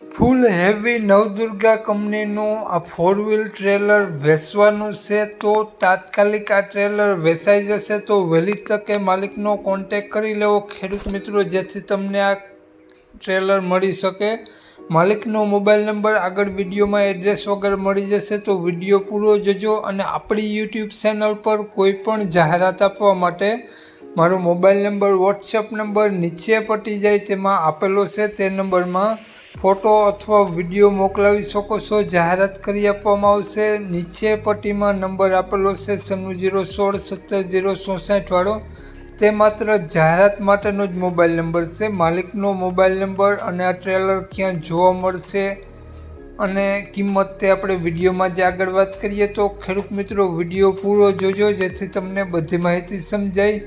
ફૂલ heavy Navdurga કંપનીનું આ four wheel trailer વેચવાનું છે તો તાત્કાલિક આ ટ્રેલર વેચાઈ જશે તો વહેલી તકે માલિકનો કોન્ટેક કરી લેવો. ખેડૂત મિત્રો, જેથી તમને આ ટ્રેલર મળી શકે. માલિકનો મોબાઈલ નંબર આગળ વિડીયોમાં એડ્રેસ વગર મળી જશે તો વીડિયો પૂરો જજો અને આપણી યુટ્યુબ ચેનલ પર કોઈ પણ જાહેરાત આપવા માટે મારો મોબાઈલ નંબર વોટ્સઅપ નંબર નીચે પટી જાય તેમાં આપેલો છે તે નંબરમાં ફોટો અથવા વીડિયો મોકલાવી શકો છો. જાહેરાત કરી આપવામાં આવશે. નીચે પટ્ટીમાં નંબર આપેલો છે સન્નું જીરો સોળ સત્તર જીરો ચોસાઠવાળો તે માત્ર જાહેરાત માટેનો જ મોબાઈલ નંબર છે. માલિકનો મોબાઈલ નંબર અને આ ટ્રેલર ક્યાં જોવા મળશે અને કિંમત તે આપણે વિડીયોમાં જે આગળ વાત કરીએ તો ખેડૂત મિત્રો, વીડિયો પૂરો જોજો જેથી તમને બધી માહિતી સમજાય.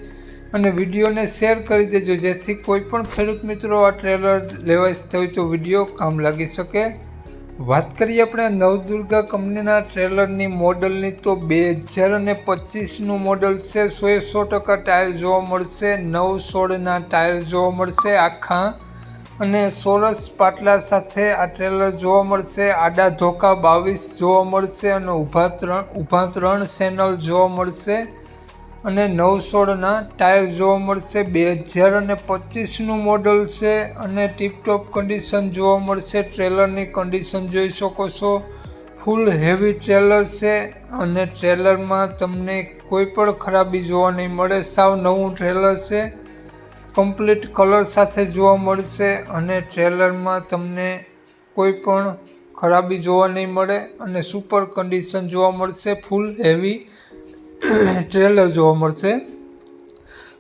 અને વિડીયોને શેર કરી દેજો, જેથી કોઈ પણ ખેડૂત મિત્રો આ ટ્રેલર લેવા ઇચ્છતા હોય તો વીડિયો કામ લાગી શકે. વાત કરીએ આપણે નવદુર્ગા કંપનીના ટ્રેલરની મોડલની તો બે હજાર અને પચીસનું મોડલ છે સોએ સો ટકા ટાયર જોવા મળશે, નવ સોળના ટાયર જોવા મળશે આખા. અને સોરસ પાટલા સાથે આ ટ્રેલર જોવા મળશે, આડા ધોકા બાવીસ જોવા મળશે અને ઊભા ત્રણ ઊભા ત્રણ ચેનલ જોવા મળશે. અને નવસોળના ટાયર જોવા મળશે, બે હજાર અને પચીસનું મોડલ છે અને ટીપટોપ કન્ડિશન જોવા મળશે, ટ્રેલરની કન્ડિશન જોઈ શકો છો. ફૂલ હેવી ટ્રેલર છે અને ટ્રેલરમાં તમને કોઈ પણ ખરાબી જોવા નહીં મળે, સાવ નવું ટ્રેલર છે. કમ્પ્લીટ કલર સાથે જોવા મળશે અને ટ્રેલરમાં તમને કોઈ પણ ખરાબી જોવા નહીં મળે અને સુપર કન્ડિશન જોવા મળશે ફૂલ હેવી ટ્રેલર જોવા મળશે.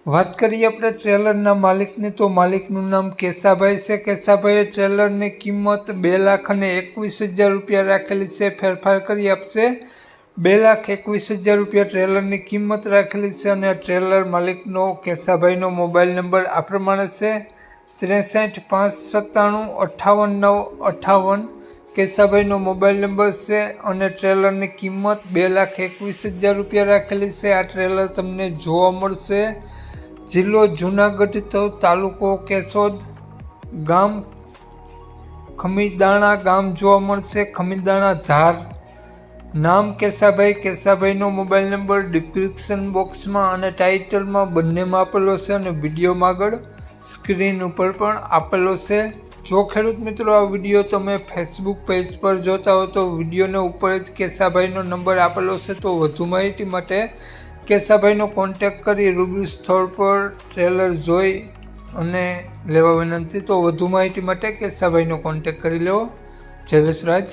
વાત કરીએ આપણે ટ્રેલરના માલિકની, તો માલિકનું નામ કેશાભાઈ છે. કેશાભાઈએ ટ્રેલરની કિંમત બે લાખ અને એકવીસ હજાર રૂપિયા રાખેલી છે. ફેરફાર કરી આપશે. બે લાખ એકવીસ હજાર રૂપિયા ટ્રેલરની કિંમત રાખેલી છે અને ટ્રેલર માલિકનો કેશાભાઈનો મોબાઈલ નંબર આ પ્રમાણે છે. ત્રેસઠ, પાંચ, સત્તાણું, અઠ્ઠાવન, નવ, અઠ્ઠાવન કેશાભાઈનો મોબાઈલ નંબર છે અને ટ્રેલરની કિંમત બે લાખ એકવીસ હજાર રૂપિયા રાખેલી છે. આ ટ્રેલર તમને જોવા મળશે. જિલ્લો જુનાગઢ તાલુકો કેશોદ ગામ ખમીદાણા ગામ જોવા મળશે. ખમીદાણા ધાર. નામ કેશાભાઈ કેશાભાઈનો મોબાઈલ નંબર ડિસ્ક્રિપ્શન બોક્સમાં અને ટાઇટલમાં બંનેમાં આપેલો છે અને વિડીયોમાં આગળ સ્ક્રીન ઉપર પણ આપેલો છે. જો ખેડૂત મિત્રો, આ વીડિયો તમે ફેસબુક પેજ પર જોતા હો તો વિડીયોને ઉપર જ કેશાભાઈનો નંબર આપેલો છે, તો વધુ માહિતી માટે કેશાભાઈનો કોન્ટેક કરી રૂબરૂ સ્થળ પર ટ્રેલર જોઈ અને લેવા વિનંતી. તો વધુ માહિતી માટે કેશાભાઈનો કોન્ટેક કરી લેવો જયેશ રાજ